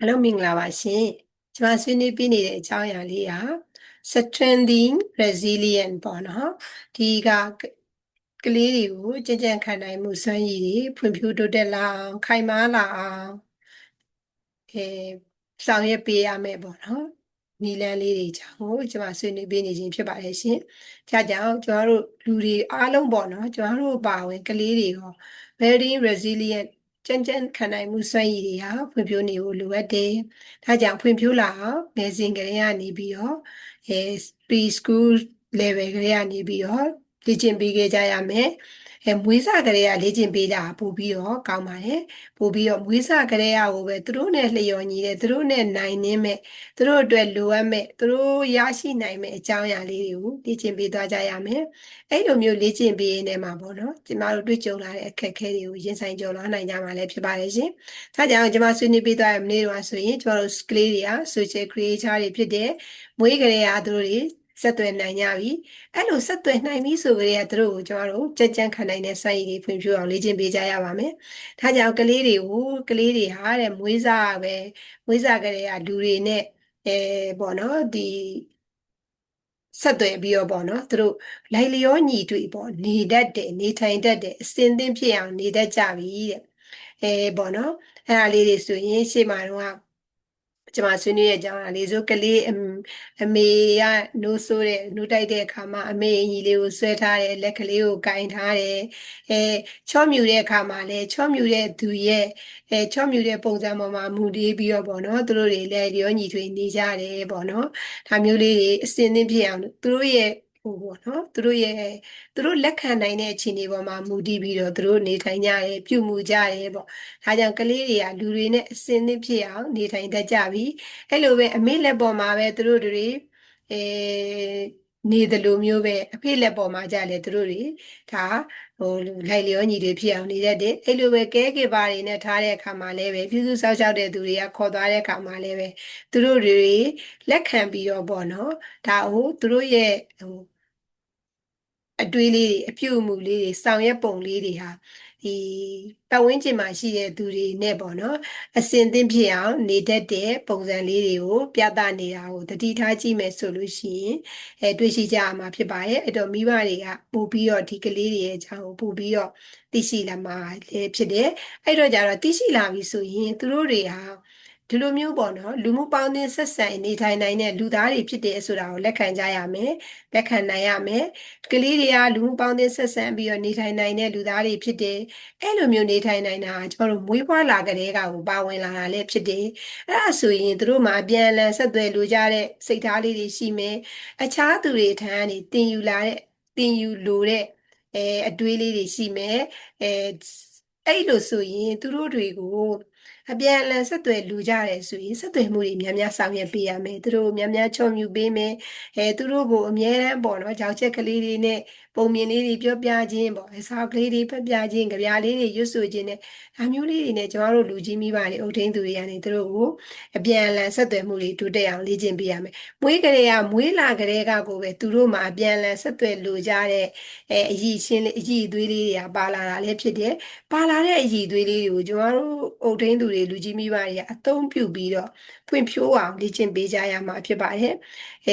အားလုံးမင်္ဂလာပါရှင်ကျွန်မဆွေးနွေးပြနေတဲ့အကြောင်းအရာလေးက strengthening resilient ပေါ့နော်ဒီကကလေးတွေကိုကြံ့ကြံ့ခံနိုင်မှုစွမ်းရည်တွေဖွံ့ဖြိုးတိုးတက်လာအောင်ခိုင်မာလာအောင်အဲဆောင်ရွက်ပေးရမယ်ပေါ့နော်နီလန်းလေးတွေကြောင့်ကိုကျွန်မဆွေးနွေးပေးနေခြင်းဖြစ်ပါတယ်ရှင်။ဒါကြောင့်ကျွန်တော်တို့လူတွေအားလုံးပေါ့နော်ကျွန်တော်တို့ပါဝင်ကလေးတွေရော very resilient ကြံ့ကြံ့ခံနိုင်မှုစွမ်းရည်တွေဟာဖွံ့ဖြိုးနေဖို့လိုအပ်တယ်။ဒါကြောင့်ဖွံ့ဖြိုးလာအောင်ငယ်စဉ်ကလေးကနေပြီးတော့အဲ preschool level ကလေးကနေပြီးတော့ လေ့ကျင့်ပေးခဲ့ကြရမယ်။အဲမွေးစားကလေးကလေ့ကျင့်ပေးတာပို့ပြီးတော့ကောင်းပါတယ်ပို့ပြီးတော့မွေးစားကလေးကကိုပဲသူတို့နဲ့လျော်ညီတဲ့သူတို့နဲ့နိုင်နှင်းမဲ့သူတို့အတွက်လိုအပ်မဲ့သူတို့ရရှိနိုင်မဲ့အကြောင်းအရာလေးတွေကိုလေ့ကျင့်ပေးသွားကြရမယ်အဲ့လိုမျိုးလေ့ကျင့်ပေးနေမှာပေါ့နော်ကျမတို့တွေ့ကြုံလာတဲ့အခက်အခဲတွေကိုရင်ဆိုင်ကျော်လွှားနိုင်ကြမှာလည်းဖြစ်ပါတယ်ရှင်ဒါကြောင့်ကျမဆွေးနွေးပေးသွားတဲ့မနေ့ကဆိုရင်ကျမတို့ကလေးတွေက social creator တွေဖြစ်တဲ့မွေးကလေးကသူတို့တွေ ဆက်သွယ်နိုင်ကြပြီအဲ့လိုဆက်သွယ်နိုင်ပြီဆိုကြတဲ့သူတို့ကိုကျွန်တော်တို့ကြက်ကြံခံနိုင်တဲ့စိုက်ရည်ဖွံ့ဖြိုးအောင်လေ့ကျင့်ပေးကြရပါမယ်ဒါကြောင့်ကလေးတွေကိုကလေးတွေဟာတဲ့မွေးစားပဲမွေးစားကလေးကလူတွေနဲ့အဲပေါ့နော်ဒီဆက်သွယ်ပြီးတော့ပေါ့နော်သူတို့လိုက်လျောညီတွေ့ပေါ့နေတတ်တယ်နေထိုင်တတ်တယ်အစင်သင့်ဖြစ်အောင်နေတတ်ကြပြီတဲ့အဲပေါ့နော်အဲ့ဒါလေးတွေဆိုရင်ရှေ့မှာတော့ ကျွန်မဆွေးနွေးရဲ့အကြောင်းအရာလေးဆိုကလေးအမေကနိုးဆိုးတဲ့နိုးတိုက်တဲ့အခါမှာအမေအညီလေးကိုဆွဲထားတယ်လက်ကလေးကိုကင်ထားတယ်အဲချော့မြူတဲ့အခါမှာလည်းချော့မြူတဲ့သူရဲ့အဲချော့မြူတဲ့ပုံစံပေါ်မှာမူတည်ပြီးတော့ပေါ့နော်သူတို့တွေလည်းလျောညီထွေနေကြတယ်ပေါ့နော်ဒါမျိုးလေးတွေအစင်းသင်းဖြစ်အောင်သူတို့ရဲ့ ဟိုပေါ့နော်သူတို့ရဲ့သူတို့လက်ခံနိုင်တဲ့အခြေအနေပေါ်မှာမူတည်ပြီးတော့သူတို့နေထိုင်ကြတယ်ပြုမှုကြတယ်ပေါ့ဒါကြောင့်ကလေးတွေကလူတွေနဲ့အစင်းသင်းဖြစ်အောင်နေထိုင်တတ်ကြပြီအဲ့လိုပဲအမေလက်ပေါ်မှာပဲသူတို့တွေအဲနေတယ်လို့မျိုးပဲအဖေလက်ပေါ်မှာကြလေသူတို့တွေဒါဟိုလိုက်လျောညီတွေဖြစ်အောင်နေတတ်တယ်အဲ့လိုပဲကဲကေပါတွေနဲ့ထားတဲ့အခါမှာလည်းပဲပြုစုစောင့်ရှောက်တဲ့သူတွေကခေါ်သွားတဲ့အခါမှာလည်းပဲသူတို့တွေလက်ခံပြီးတော့ပေါ့နော်ဒါဟိုသူတို့ရဲ့ဟို အတွေးလေးတွေအပြုအမူလေးတွေဆောင်ရွက်ပုံလေးတွေဟာဒီပတ်ဝန်းကျင်မှာရှိတဲ့သူတွေနဲ့ပေါ့နော်အစင်သင့်ဖြစ်အောင်နေတတ်တဲ့ပုံစံလေးတွေကိုပြသနေတာကိုတတိထားကြည့်မယ်ဆိုလို့ရှိရင်အဲတွေ့ရှိကြရမှာဖြစ်ပါရဲ့အဲ့တော့မိဘတွေကပို့ပြီးတော့ဒီကလေးတွေရဲ့အကြောင်းကိုပို့ပြီးတော့သိရှိလာမှာလည်းဖြစ်တယ်အဲ့တော့ကြတော့သိရှိလာပြီဆိုရင်သူတို့တွေဟာ ဒီလိုမျိုးပေါ့နော်လူမှုပေါင်းသင်းဆက်ဆံနေထိုင်နိုင်တဲ့လူသားတွေဖြစ်တယ်ဆိုတာကိုလက်ခံကြရမယ်လက်ခံနိုင်ရမယ်ကလေးတွေကလူမှုပေါင်းသင်းဆက်ဆံပြီးတော့နေထိုင်နိုင်တဲ့လူသားတွေဖြစ်တယ်အဲ့လိုမျိုးနေထိုင်နိုင်တာကျွန်တော်တို့မွေးဖွားလာကြတဲ့ကကိုပါဝင်လာတာလည်းဖြစ်တယ်အဲ့ဒါဆိုရင်တို့မှာအပြန်အလှန်ဆက်သွယ်လိုကြတဲ့စိတ်ထားလေးတွေရှိမယ်အခြားသူတွေထံကနေတင်ယူလာတဲ့တင်ယူလိုတဲ့အဲအတွေးလေးတွေရှိမယ်အဲအဲ့လိုဆိုရင်သူတို့တွေကို အပြန်အလှန်ဆက်သွယ်လူကြတယ်ဆိုရင်ဆက်သွယ်မှုတွေများများဆောင်ရွက်ပေးရမယ်သူတို့များများချုံမြူပေးမယ်အဲသူတို့ကိုအမြဲတမ်းပေါ့နော်ကြောက်ချက်ကလေးတွေနဲ့ပုံမြင်လေးတွေပြောပြခြင်းပေါ့အစားကလေးတွေဖက်ပြခြင်းကြပြားလေးတွေရွတ်ဆိုခြင်းနဲ့ဒါမျိုးလေးတွေနဲ့ကျွန်တော်တို့လူကြီးမိဘတွေအုပ်ထိန်းသူတွေကနေသူတို့ကိုအပြန်အလှန်ဆက်သွယ်မှုတွေတိုးတက်အောင်လေ့ကျင့်ပေးရမယ်မွေးကလေးကမွေးလာကလေးကကိုပဲသူတို့မှာအပြန်အလှန်ဆက်သွယ်လိုကြတဲ့အဲအည်ရှင်းလေးအည်သွေးလေးတွေကပါလာတာလည်းဖြစ်တယ်ပါလာတဲ့အည်သွေးလေးတွေကိုကျွန်တော်တို့အုပ်ထိန်းသူတွေလူကြီးမိဘတွေကအသုံးပြုပြီးတော့ဖွင့်ဖြိုးအောင်လေ့ကျင့်ပေးကြရမှာဖြစ်ပါတယ်အဲ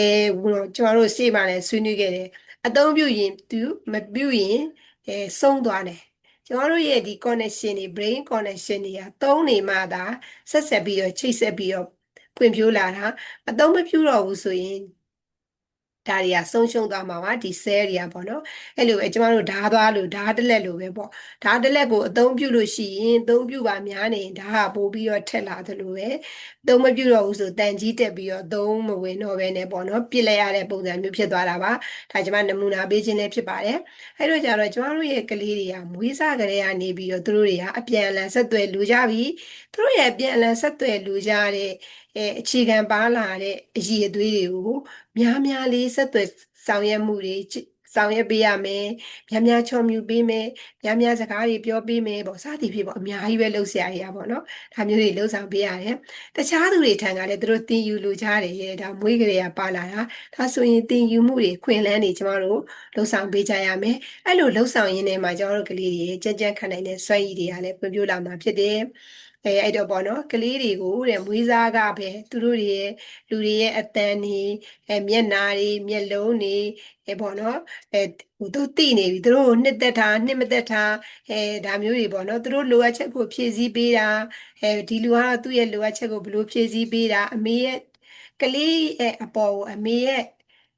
ကျွန်တော်တို့ရှေ့မှာလည်းဆွေးနွေးခဲ့တယ်အသုံးပြုရင်သူမပြုရင်အဲဆုံးသွားတယ်ကျွန်တော်တို့ရဲ့ဒီ connection တွေ brain connection တွေကသုံးနေမှသာဆက်ဆက်ပြီးတော့ချိတ်ဆက်ပြီးတော့ဖွံ့ဖြိုးလာတာအသုံးမပြုတော့ဘူးဆိုရင် ဒါတွေကဆုံးရှုံးသွားမှာပါဒီ cell တွေကပေါ့နော်အဲ့လိုပဲကျမတို့ဓာသွားလို့ဓာတလက်လိုပဲပေါ့ဓာတလက်ကိုအသုံးပြုလို့ရှိရင်အသုံးပြုပါများနေဓာကပို့ပြီးတော့ထက်လာသလိုပဲအသုံးမပြုတော့ဘူးဆိုတန်ကြီးတက်ပြီးတော့သုံးမဝင်တော့ပဲနဲ့ပေါ့နော်ပြစ်လိုက်ရတဲ့ပုံစံမျိုးဖြစ်သွားတာပါဒါကျမနမူနာပေးခြင်းလည်းဖြစ်ပါတယ်အဲ့တော့ကြတော့ကျမတို့ရဲ့ကလေးတွေကမွေးစားကလေးကနေပြီးတော့သူတို့တွေကအပြန်အလှန်ဆက်သွယ်လူကြပြီသူတို့ရဲ့အပြန်အလှန်ဆက်သွယ်လူကြတဲ့ အဲအခြေခံပါလာတဲ့အရည်အသွေးတွေကိုများများလေးဆက်သွယ်ဆောင်ရွက်မှုတွေဆောင်ရွက်ပေးရမယ်များများချော်မြူပေးမယ်များများစကားတွေပြောပေးမယ်ပေါ့စသည်ဖြစ်ပေါ့အများကြီးပဲလှုပ်ရှားရရပေါ့နော်ဒါမျိုးတွေလှုပ်ဆောင်ပေးရတယ်တခြားသူတွေထံကလည်းသူတို့တင်ယူလိုကြတယ်ဒါမွေးကြရပါလာတာဒါဆိုရင်တင်ယူမှုတွေခွင်လန်းတွေကျမတို့လှုပ်ဆောင်ပေးကြရမယ်အဲ့လိုလှုပ်ဆောင်ရင်းနဲ့မှကျမတို့ကလေးတွေကြက်ကြက်ခံနိုင်တဲ့စွမ်းရည်တွေကလည်းပြပြလာမှာဖြစ်တယ် အဲအဲ့တော့ပေါ့နော်ကလေးတွေကိုတဲ့မွေးစားကပဲသူတို့တွေရဲ့လူတွေရဲ့အတန်တွေအဲမျက်နာတွေမျက်လုံးတွေအဲပေါ့နော်အဲဟိုသူသိနေပြီသူတို့ကိုနှစ်သက်တာနှစ်မသက်တာအဲဒါမျိုးတွေပေါ့နော်သူတို့လိုအပ်ချက်ကိုဖြည့်ဆည်းပေးတာအဲဒီလူကတော့သူ့ရဲ့လိုအပ်ချက်ကိုဘယ်လိုဖြည့်ဆည်းပေးတာအမေရဲ့ကလေးရဲ့အပေါ်ကိုအမေရဲ့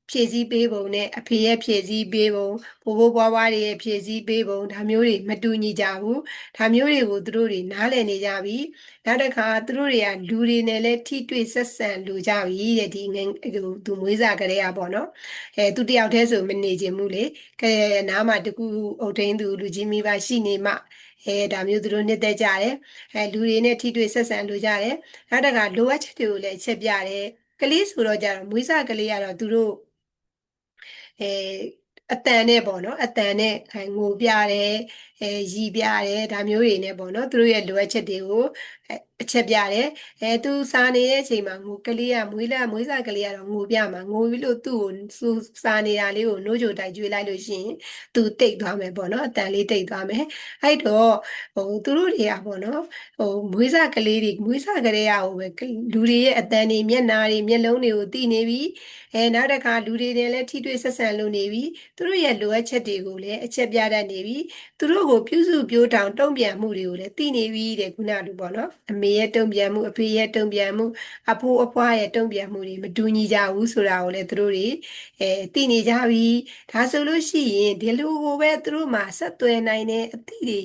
ဖြည့်ဆည်းပေးပုံနဲ့အဖေရဲ့ဖြည့်ဆည်းပေးပုံဘိုးဘိုးဘွားဘွားတွေရဲ့ဖြည့်ဆည်းပေးပုံဒါမျိုးတွေမတူညီကြဘူးဒါမျိုးတွေကိုသူတို့တွေနားလည်နေကြပြီနောက်တစ်ခါသူတို့တွေကလူတွေနဲ့လည်းထိတွေ့ဆက်ဆံလူကြပြီတဲ့ဒီငဟိုသူမွေးစားကလေးอ่ะပေါ့နော်အဲသူတယောက်တည်းဆိုမနေခြင်းမှုလေကဲနားမှာတကူအုတ်ထင်းသူလူကြီးမိဘရှိနေမှအဲဒါမျိုးသူတို့နှစ်သက်ကြတယ်အဲလူတွေနဲ့ထိတွေ့ဆက်ဆံလူကြတယ်နောက်တစ်ခါလိုအပ်ချက်တွေကိုလည်းချက်ပြတယ်ကလေးဆိုတော့ကြတော့မွေးစားကလေးကတော့သူတို့ အဲအတန်နဲ့ပေါ့နော်အတန်နဲ့ငိုပြတယ်အဲရီပြတယ်ဒါမျိုးတွေနဲ့ပေါ့နော်သူတို့ရဲ့လိုအပ်ချက်တွေကိုအချက်ပြတယ်အဲသူစားနေတဲ့အချိန်မှာငိုကလေးကမွေးလာမွေးစားကလေးကတော့ငိုပြမှာငိုပြီးလို့သူ့ကိုသူစားနေတာလေးကိုနှိုးကြိုတိုက်ကျွေးလိုက်လို့ရှိရင်သူတိတ်သွားမယ်ပေါ့နော်အတန်လေးတိတ်သွားမယ်အဲ့တော့ဟိုသူတို့တွေကပေါ့နော်ဟိုမွေးစားကလေးတွေမွေးစားကလေးရဟိုပဲလူတွေရဲ့အတန်တွေမျက်နာတွေမျက်လုံးတွေကိုသိနေပြီအဲနောက်တစ်ခါလူတွေနဲ့လည်းထိတွေ့ဆက်ဆံလုပ်နေပြီသူတို့ရဲ့လိုအပ်ချက်တွေကိုလည်းအချက်ပြတတ်နေပြီသူတို့ကိုပြုစုပြောထောင်တုံ့ပြန်မှုတွေကိုလည်းသိနေပြီတဲ့ခုနကလိုပေါ့နော်အမေရဲ့တုံ့ပြန်မှုအဖေရဲ့တုံ့ပြန်မှုအဖိုးအဖွားရဲ့တုံ့ပြန်မှုတွေမတူညီကြဘူးဆိုတာကိုလည်းသူတို့တွေအဲသိနေကြပြီဒါဆိုလို့ရှိရင်ဒီလိုကိုပဲသူတို့မှာဆက်သွယ်နိုင်တဲ့အသည့်တွေ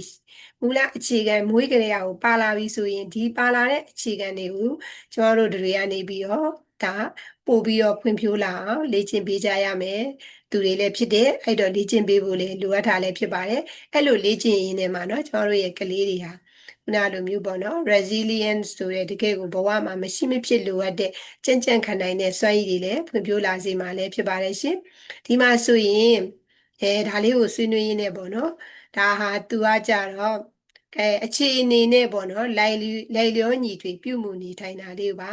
မူလအခြေခံမွေးကြရကိုပါလာပြီဆိုရင်ဒီပါလာတဲ့အခြေခံတွေကိုကျွန်တော်တို့တွေကနေပြီးတော့ ဒါပို့ပြီးတော့ဖွံ့ဖြိုးလာအောင်လေ့ကျင့်ပေးကြရမယ်သူတွေလည်းဖြစ်တယ်အဲ့တော့လေ့ကျင့်ပေးဖို့လည်းလိုအပ်တာလည်းဖြစ်ပါတယ်အဲ့လိုလေ့ကျင့်ရင်းနဲ့မှာเนาะကျွန်တော်တို့ရဲ့ကလေးတွေဟာခုနလိုမျိုးပေါ့နော် resilience ဆိုတဲ့တကယ်ကိုဘဝမှာမရှိမဖြစ်လိုအပ်တဲ့ကြံ့ကြံ့ခံနိုင်တဲ့စွမ်းရည်တွေလည်းဖွံ့ဖြိုးလာစေမှာလည်းဖြစ်ပါတယ်ရှင်ဒီမှာဆိုရင်အဲဒါလေးကိုဆွေးနွေးရင်းနဲ့ပေါ့နော်ဒါဟာသူကကြတော့ အဲအခြေအနေနဲ့ပေါ့နော်လိုက်လိုက်လျောညီတွေပြုမှုနေထိုင်တာလေးပါ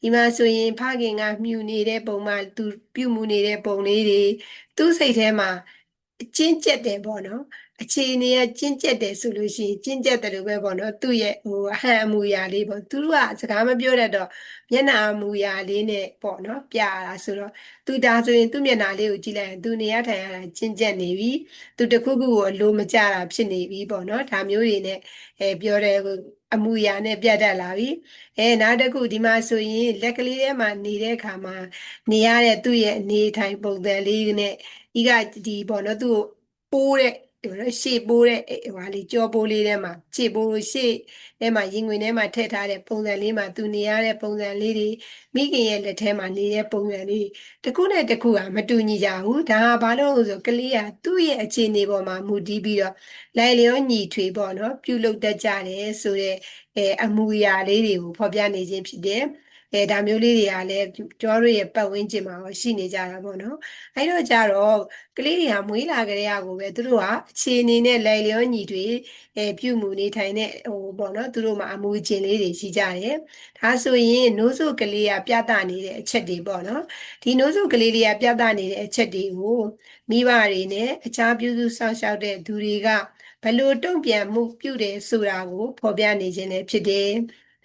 ဒီမှာဆိုရင်ဖခင်ကမြူနေတဲ့ပုံမှသူပြုမှုနေတဲ့ပုံလေးတွေသူ့စိတ်ထဲမှာအချင်းကျက်တယ်ပေါ့နော် အခြေအနေကကျင့်ကျက်တယ်ဆိုလို့ရှိရင်ကျင့်ကျက်တယ်လို့ပဲပေါ့နော်သူ့ရဲ့ဟိုအဟံအမူအရာလေးပေါ့သူတို့ကစကားမပြောတတ်တော့မျက်နှာအမူအရာလေးနဲ့ပေါ့နော်ပြရတာဆိုတော့သူဒါဆိုရင်သူ့မျက်နှာလေးကိုကြည့်လိုက်ရင်သူနေရထိုင်ရတာကျင့်ကျက်နေပြီသူတခုခုကိုအလိုမကျတာဖြစ်နေပြီပေါ့နော်ဒါမျိုးတွေနဲ့အဲပြောတယ်အမူအရာနဲ့ပြတ်တတ်လာပြီအဲနောက်တစ်ခုဒီမှာဆိုရင်လက်ကလေးထဲမှာနေတဲ့အခါမှာနေရတဲ့သူ့ရဲ့အနေထိုင်ပုံစံလေးနဲ့ဒီကဒီပေါ့နော်သူ့ကိုပိုးတဲ့ဒီလို ရှေ့ပိုးတဲ့ဟိုဟာလေးကြောပိုးလေးထဲမှာရှေ့ပိုးရှေ့ထဲမှာရင်ငွေထဲမှာထည့်ထားတဲ့ပုံစံလေးမှာသူနေရတဲ့ပုံစံလေးတွေမိခင်ရဲ့လက်ထဲမှာနေတဲ့ပုံစံလေးတခုနဲ့တခုကမတူညီကြဘူးဒါကဘာလို့ဆိုကလေးကသူ့ရဲ့အခြေအနေပေါ်မှာမူတည်ပြီးတော့လိုက်လျောညီထွေပေါ့နော်ပြုလုပ်တတ်ကြတယ်ဆိုတဲ့အဲအမူအရာလေးတွေကိုဖော်ပြနေခြင်းဖြစ်တယ် အဲဒါမျိုးလေးတွေကလည်းကျော်တို့ရဲ့ပတ်ဝန်းကျင်မှာရှိနေကြတာပေါ့နော်အဲ့တော့ကြတော့ကလေးတွေကမွေးလာကြတဲ့ကိုပဲသူတို့ကအခြေအနေနဲ့လိုက်လျောညီတွေအဲပြုမှုနေထိုင်တဲ့ဟိုပေါ့နော်သူတို့မှာအမူအကျင့်လေးတွေရှိကြတယ်ဒါဆိုရင်နိုးစုကလေးကပြသနေတဲ့အချက်တွေပေါ့နော်ဒီနိုးစုကလေးလေးကပြသနေတဲ့အချက်တွေကိုမိဘတွေနဲ့အခြားပြုစုစောင့်ရှောက်တဲ့သူတွေကဘလို့တုံ့ပြန်မှုပြုတယ်ဆိုတာကိုဖော်ပြနေခြင်းလည်းဖြစ်တယ်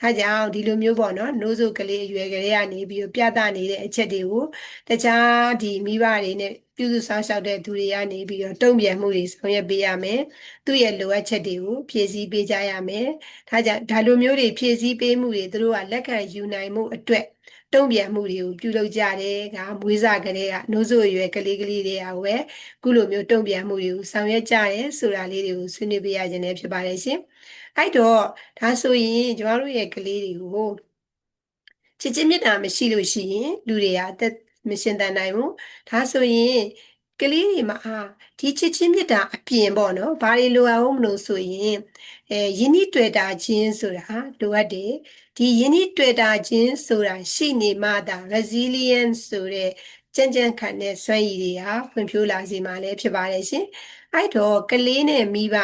ဒါကြောင့်ဒီလိုမျိုးပေါ့နော်နိုးစုကလေးအရွယ်ကလေးကနေပြီးပြသနေတဲ့အချက်တွေကိုတခြားဒီမိဘတွေနဲ့ပြုစုစောင့်ရှောက်တဲ့သူတွေကနေပြီးတော့တုံ့ပြန်မှုတွေဆောင်ရွက်ပေးရမယ်သူ့ရဲ့လိုအပ်ချက်တွေကိုဖြည့်ဆည်းပေးကြရမယ်ဒါကြောင့်ဒါလိုမျိုးတွေဖြည့်ဆည်းပေးမှုတွေသူတို့ကလက်ခံယူနိုင်မှုအတွက်တုံ့ပြန်မှုတွေကိုပြုလုပ်ကြတယ်ကမွေးစားကလေးကနိုးစို့ရွယ်ကလေးကလေးတွေကပဲခုလိုမျိုးတုံ့ပြန်မှုတွေကိုဆောင်ရွက်ကြတယ်ဆိုတာလေးတွေကိုဆွေးနွေးပေးရခြင်းလည်းဖြစ်ပါတယ်ရှင် အဲ့တော့ဒါဆိုရင်ကျမတို့ရဲ့ကလေးတွေကိုချစ်ချင်းမြတ်တာမရှိလို့ရှိရင်လူတွေကအသက်မရှင်တန်နိုင်ဘူးဒါဆိုရင်ကလေးတွေမှာဒီချစ်ချင်းမြတ်တာအပြင်ပေါ့နော်ဘာတွေလိုအောင်မလို့ဆိုရင်အဲယဉ်ဤတွေ့တာချင်းဆိုတာလိုအပ်တယ်ဒီယဉ်ဤတွေ့တာချင်းဆိုတာရှိနေမှသာ resilience ဆိုတဲ့ကြံ့ကြံ့ခံတဲ့စွမ်းရည်တွေဟာဖွံ့ဖြိုးလာစေမှာလည်းဖြစ်ပါတယ်ရှင်အဲ့တော့ကလေးနဲ့မိဘ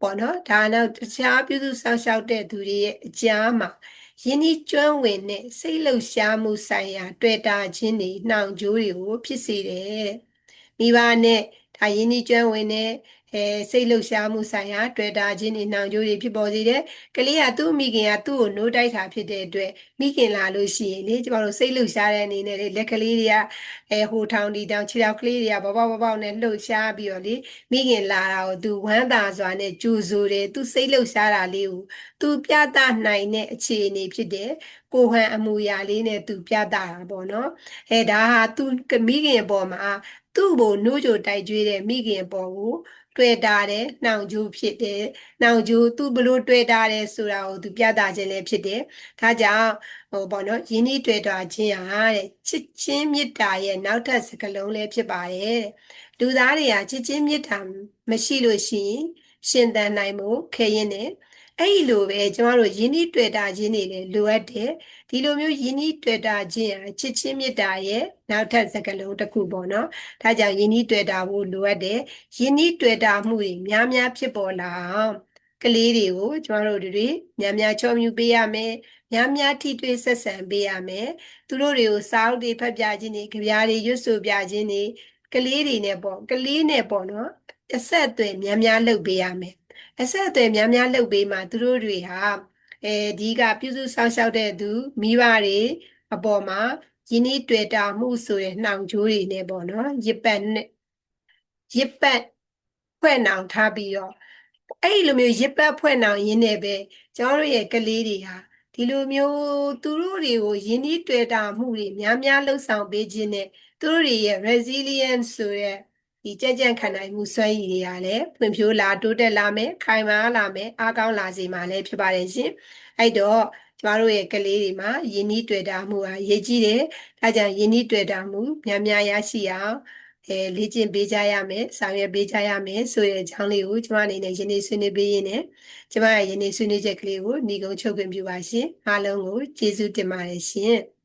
ပေါ့နော်ဒါနောက်တခြားပြုစုစောင့်ရှောက်တဲ့သူတွေရဲ့အကြားမှာယင်းဤကျွမ်းဝင်တဲ့စိတ်လှုပ်ရှားမှုဆိုင်ရာ တွေ့တာခြင်းတွေနှောင်ကြိုးတွေကိုဖြစ်စေတယ်တဲ့ မိဘနဲ့ဒါယင်းဤကျွမ်းဝင်တဲ့အဲအဲစိတ်လှုပ်ရှားမှုဆိုင်ရာတွေ့တာခြင်းတွေနှောင်ကြိုးတွေဖြစ်ပေါ်စေတယ်ကလေးကသူ့မိခင်ကသူ့ကိုနိုးတိုက်တာဖြစ်တဲ့အတွက်မိခင်လာလို့ရှိရင်လေကျမတို့စိတ်လှုပ်ရှားတဲ့အနေနဲ့လေလက်ကလေးတွေကအဲဟိုထောင်ဒီတောင်ခြေထောက်ကလေးတွေကဘဘဘဘနဲ့လှုပ်ရှားပြီးတော့လေမိခင်လာတာကိုသူဝမ်းသာစွာနဲ့ကြိုဆိုတယ်သူစိတ်လှုပ်ရှားတာလေးကိုသူပြသနိုင်တဲ့အခြေအနေဖြစ်တယ်ကိုဟန်အမူအရာလေးနဲ့သူပြသတာပေါ့နော်အဲဒါဟာသူမိခင်အပေါ်မှာ သူ့ကိုနှိုးကြိုတိုက်ကြွေးတဲ့မိခင်အပေါ်ကိုတွေ့တာတယ်နှောင်ကြိုးဖြစ်တယ်နှောင်ကြိုးသူဘလို့တွေ့တာတယ်ဆိုတာကိုသူပြသခြင်းလည်းဖြစ်တယ်ဒါကြောင့်ဟိုပေါ့နော်ယင်းဤတွေ့တာခြင်းဟာတဲ့ချစ်ချင်းမေတ္တာရဲ့နောက်ထပ်စကားလုံးလည်းဖြစ်ပါတယ်တဲ့လူသားတွေကချစ်ချင်းမေတ္တာမရှိလို့ရှိရင်ရှင်သန်နိုင်မှုခဲရင်နဲ့ အဲ့ဒီလိုပဲကျမတို့ယင်းဤတွေ့တာခြင်းတွေလည်းလိုအပ်တယ်ဒီလိုမျိုးယင်းဤတွေ့တာခြင်းဟာချစ်ချင်းမေတ္တာရဲ့နောက်ထပ်စကားလုံးတစ်ခုပေါ့နော်ဒါကြောင့်ယင်းဤတွေ့တာဖို့လိုအပ်တယ်ယင်းဤတွေ့တာမှုတွေများများဖြစ်ပေါ်လာအောင်ကလေးတွေကိုကျမတို့တွေများများချောမြူပေးရမယ်များများထိတွေ့ဆက်ဆံပေးရမယ်သူတို့တွေကိုစာအုပ်တွေဖတ်ပြခြင်းတွေကြပြားတွေရွတ်ဆိုပြခြင်းတွေကလေးတွေနဲ့ပေါ့ကလေးနဲ့ပေါ့နော်အဆက်အသွယ်များများလုပ်ပေးရမယ် အဆက်အသွယ်များများလုပ်ပေးမှသူတို့တွေဟာအဲဒီကပြုစုစောင့်ရှောက်တဲ့သူမိဘတွေအပေါ်မှာယင်းဤတွေ့တာမှုဆိုတဲ့နှောင်ကြိုးတွေနဲ့ပေါ့နော်ရစ်ပတ်နဲ့ရစ်ပတ်ဖွဲ့နှောင်ထားပြီးတော့အဲ့ဒီလိုမျိုးရစ်ပတ်ဖွဲ့နှောင်ရင်းနဲ့ပဲကျွန်တော်တို့ရဲ့ကလေးတွေဟာဒီလိုမျိုးသူတို့တွေကိုယင်းဤတွေ့တာမှုတွေများများလှုပ်ဆောင်ပေးခြင်းနဲ့သူတို့တွေရဲ့ resilience ဆိုတဲ့ ဒီကြက်ကြက်ခံနိုင်မှုစွမ်းရည်တွေကလည်းဖွံ့ဖြိုးလာတိုးတက်လာမယ်ခိုင်မာလာမယ်အားကောင်းလာစေမှာလည်းဖြစ်ပါတယ်ရှင်အဲ့တော့ကျမတို့ရဲ့ကလေးတွေမှာယင်းဤတွေ့တာမှုဟာရည်ကြီးတယ်ဒါကြောင့်ယင်းဤတွေ့တာမှုများများရရှိအောင်အဲလေ့ကျင့်ပေးကြရမယ်ဆောင်ရွက်ပေးကြရမယ်ဆိုတဲ့အကြောင်းလေးကိုကျမအနေနဲ့ယနေ့ဆွေးနွေးပေးရင်းနဲ့ကျမရဲ့ယနေ့ဆွေးနွေးချက်ကလေးကိုညီကုန်းချုပ်ခွင့်ပြုပါရှင်အားလုံးကိုကျေးဇူးတင်ပါတယ်ရှင်